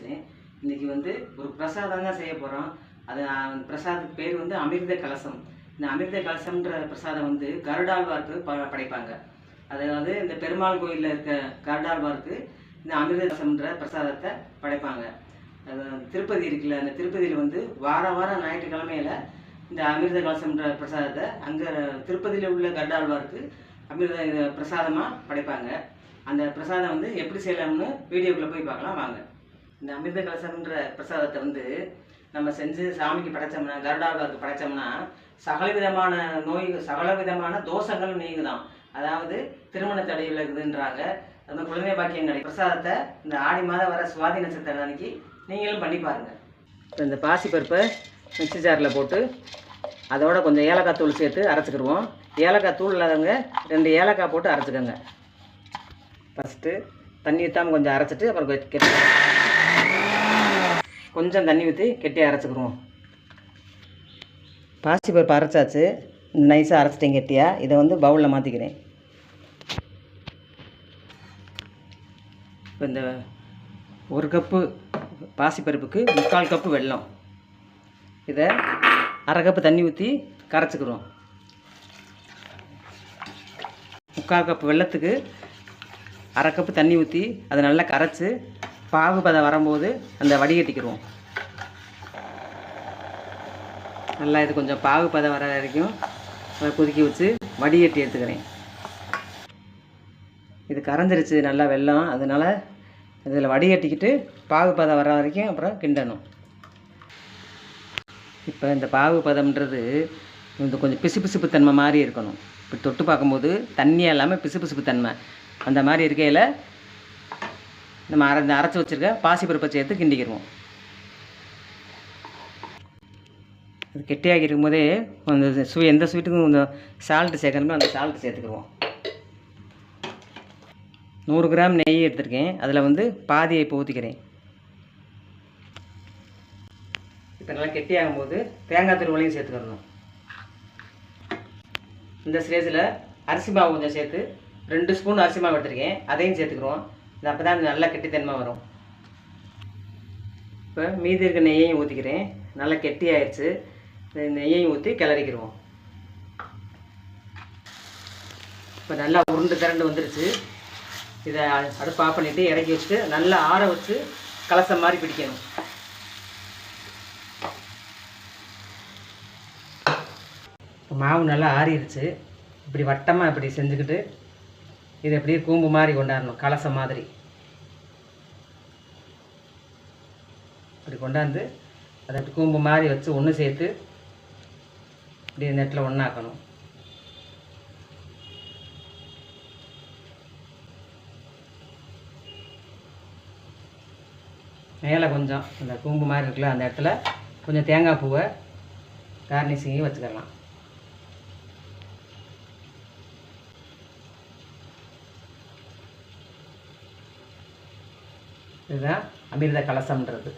பேசுகிறேன் இன்றைக்கி வந்து ஒரு பிரசாதம் தான் செய்ய போகிறோம் அது பிரசாதத்துக்கு பேர் வந்து அமிர்த கலசம். இந்த அமிர்த கலசம்ன்ற பிரசாதம் வந்து கருடாழ்வார்க்கு ப படைப்பாங்க. அதாவது இந்த பெருமாள் கோயிலில் இருக்க கருடாழ்வார்க்கு இந்த அமிர்த கலசம்ன்ற பிரசாதத்தை படைப்பாங்க. அது திருப்பதி இருக்குல்ல அந்த திருப்பதியில் வந்து வார வாரம் ஞாயிற்றுக்கிழமையில இந்த அமிர்த கலசம்ன்ற பிரசாதத்தை அங்கே திருப்பதியில் உள்ள கருடாழ்வார்க்கு அமிர்த பிரசாதமாக படைப்பாங்க. அந்த பிரசாதம் வந்து எப்படி செய்யலாம்னு வீடியோக்குள்ளே போய் பார்க்கலாம். வாங்க. இந்த அமிர்த கலசம்ன்ற பிரசாதத்தை வந்து நம்ம செஞ்சு சாமிக்கு படைச்சோம்னா கருடாழ்வாருக்கு படைச்சோம்னா சகல விதமான நோய் சகல விதமான தோஷங்கள் நீங்குதான். அதாவது திருமண தடை விலகுதுன்றாங்க. அந்த குழந்தை பாக்கியம் கிடைக்கும் பிரசாதத்தை இந்த ஆடி மாதம் வர சுவாதி நட்சத்திரம் அன்னைக்கு நீங்களும் பண்ணி பாருங்கள் இப்போ இந்த பாசிப்பருப்பை மிக்ஸி ஜாரில் போட்டு அதோட கொஞ்சம் ஏலக்காய் தூள் சேர்த்து அரைச்சிக்கிடுவோம் ஏலக்காய் தூள் இல்லாதவங்க ரெண்டு ஏலக்காய் போட்டு அரைச்சிக்கோங்க. ஃபஸ்ட்டு தண்ணி ஊற்றாமல் கொஞ்சம் அரைச்சிட்டு அப்புறம் கெட்டு கொஞ்சம் தண்ணி ஊற்றி கெட்டி அரைச்சிக்கிடுவோம் பாசிப்பருப்பு அரைச்சாச்சு. நைஸாக அரைச்சிட்டேன் கெட்டியாக இதை வந்து பவுலில் மாற்றிக்கிறேன் இப்போ இந்த ஒரு கப்பு பாசிப்பருப்புக்கு முக்கால் கப்பு வெல்லம். இதை அரை கப்பு தண்ணி ஊற்றி கரைச்சிக்கிறோம் முக்கால் கப்பு வெல்லத்துக்கு அரை கப்பு தண்ணி ஊற்றி அதை நல்லா கரைச்சி பாகுபதம் வரும்போது அந்த வடிகட்டிக்கிடுவோம். நல்லா இது கொஞ்சம் பாகுபதம் வர வரைக்கும் அதை கொதிக்க வச்சு வடிகட்டி எடுத்துக்கிறேன். இது கரைஞ்சிருச்சு நல்லா வெள்ளம். அதனால் இதில் வடிகட்டிக்கிட்டு பாகுபதம் வர வரைக்கும் அப்புறம் கிண்டணும். இப்போ இந்த பாகுபதம்ன்றது இந்த கொஞ்சம் பிசுபிசுப்பு தன்மை மாதிரி இருக்கணும். இப்போ தொட்டு பார்க்கும்போது தண்ணியாக இல்லாமல் பிசுபிசுப்பு தன்மை. அந்த மாதிரி இருக்கையில் நம்ம அரை அரைச்சி வச்சுருக்க பாசிப்பருப்பை சேர்த்து கிண்டிக்கிடுவோம் அது கெட்டியாகி இருக்கும்போதே அந்த ஸ்வீ எந்த ஸ்வீட்டுக்கும் இந்த சால்ட்டு சேர்க்கணுமோ அந்த சால்ட்டு சேர்த்துக்கிடுவோம் நூறு கிராம் நெய் எடுத்திருக்கேன். அதில் வந்து பாதியை இப்போ ஊற்றிக்கிறேன் இப்போ நல்லா கெட்டியாகும் போது தேங்காய் திருவலையும் சேர்த்துக்கிறணும் இந்த ஸ்டேஜில் அரிசி மாவு கொஞ்சம் சேர்த்து ரெண்டு ஸ்பூன் அரிசி மாவு எடுத்திருக்கேன். அதையும் சேர்த்துக்கிறோம் இது அப்போ தான் நல்லா கெட்டித்தன்மை வரும். இப்போ மீதி இருக்க நெய்யையும் ஊற்றிக்கிறேன் நல்லா கெட்டி ஆயிடுச்சு நெய்யையும் ஊற்றி கிளறிக்கிடுவோம் இப்போ நல்லா உருண்டு திரண்டு வந்துருச்சு. இதை அடுப்பு ஆஃப் பண்ணிவிட்டு இறக்கி வச்சுட்டு நல்லா ஆற வச்சு கலசம் மாதிரி பிடிக்கணும். மாவு நல்லா ஆறிடுச்சு இப்படி வட்டமாக இப்படி செஞ்சுக்கிட்டு இது அப்படியே கூம்பு மாதிரி கொண்டாடணும் கலசம் மாதிரி. இப்படி கொண்டாந்து அதை அப்படி கூம்பு மாதிரி வச்சு ஒன்று சேர்த்து இப்படி நெட்டில் ஒன்றாக்கணும் மேலே கொஞ்சம் அந்த கூம்பு மாதிரி இருக்குல்ல அந்த இடத்துல கொஞ்சம் தேங்காய் பூவை கார்னிஷிங்கையும் வச்சுக்கலாம். இதுதான் அமிர்த கலசம்ன்றது.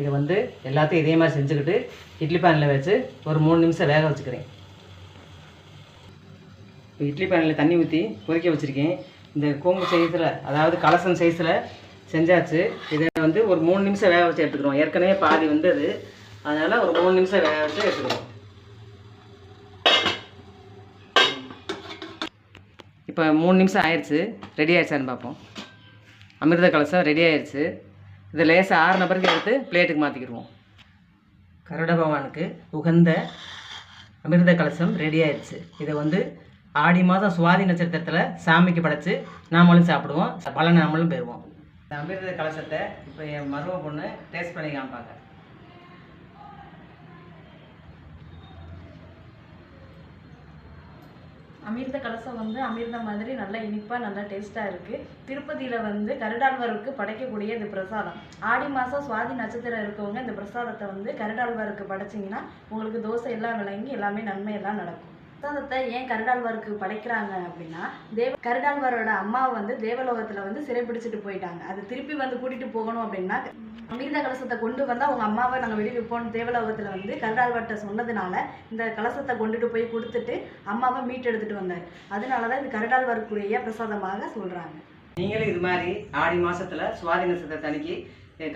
இது வந்து எல்லாத்தையும் இதே மாதிரி செஞ்சுக்கிட்டு இட்லி பேனில் வச்சு ஒரு மூணு நிமிஷம் வேக வச்சுக்கிறேன். இப்போ இட்லி பேனில் தண்ணி ஊற்றி கொதிக்க வச்சுருக்கேன். இந்த கோம்பு சைஸில் அதாவது கலசம் சைஸில் செஞ்சாச்சு. இதை வந்து ஒரு மூணு நிமிஷம் வேக வச்சு எடுத்துக்கிறோம். ஏற்கனவே பாதி வந்தது. அதனால் ஒரு மூணு நிமிஷம் வேக வச்சு எடுத்துக்கிறோம். இப்போ மூணு நிமிஷம் ஆயிடுச்சு ரெடி ஆயிடுச்சான்னு பார்ப்போம். அமிர்த கலசம் ரெடி ஆயிடுச்சு இதை லேசாக ஆறு நபருக்கு எடுத்து பிளேட்டுக்கு மாற்றிக்கிடுவோம் கருட பகவானுக்கு உகந்த அமிர்த கலசம் ரெடி ஆயிடுச்சு இதை வந்து ஆடி மாதம் சுவாதி நட்சத்திரத்தில் சாமிக்கு படைச்சு நாமளும் சாப்பிடுவோம். பலன் நாமளும் பெறுவோம். இந்த அமிர்த கலசத்தை இப்போ என் மரும பொண்ணு டேஸ்ட் பண்ணி காமிப்பாங்க. அமிர்த கலசம் வந்து அமிர்தம் மாதிரி நல்லா இனிப்பாக நல்லா டேஸ்ட்டாக இருக்குது திருப்பதியில் வந்து கருடாழ்வாருக்கு படைக்கக்கூடிய இந்த பிரசாதம். ஆடி மாதம் சுவாதி நட்சத்திரம் இருக்கவங்க இந்த பிரசாதத்தை வந்து கருடாழ்வாருக்கு படைச்சிங்கன்னா உங்களுக்கு தோசை எல்லாம் விளங்கி எல்லாமே நன்மை எல்லாம் நடக்கும். பிரசாதத்தை ஏன் கருடாழ்வாருக்கு படைக்கிறாங்க அப்படின்னா தேவ கருடாழ்வாரோட அம்மாவை வந்து தேவலோகத்தில் வந்து சிறைப்பிடிச்சிட்டு போயிட்டாங்க. அது திருப்பி வந்து கூட்டிகிட்டு போகணும் அப்படின்னா அமிர்த கலசத்தை கொண்டு வந்தால் அவங்க அம்மாவை நாங்கள் விடுவிப்போம் தேவலோகத்தில் வந்து கருடாழ்வார்கிட்ட சொன்னதுனால இந்த கலசத்தை கொண்டுட்டு போய் கொடுத்துட்டு அம்மாவை மீட்டெடுத்துட்டு வந்தார். அதனால தான் இது கருடாழ்வாருக்குரிய பிரசாதமாக சொல்கிறாங்க நீங்களும் இது மாதிரி ஆடி மாதத்தில் சுவாதி நட்சத்திரத்தை அன்னைக்கு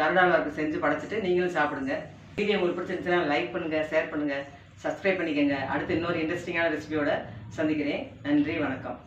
கருடாழ்வாருக்கு செஞ்சு படைச்சிட்டு நீங்களும் சாப்பிடுங்க. வீடியோ உங்களுக்கு பிடிச்சிருந்துச்சுன்னா லைக் பண்ணுங்கள் ஷேர் பண்ணுங்கள் சப்ஸ்கிரைப் பண்ணிக்கோங்க. அடுத்து இன்னொரு இன்ட்ரெஸ்டிங்கான ரெசிபியோட சந்திக்கிறேன். நன்றி வணக்கம்.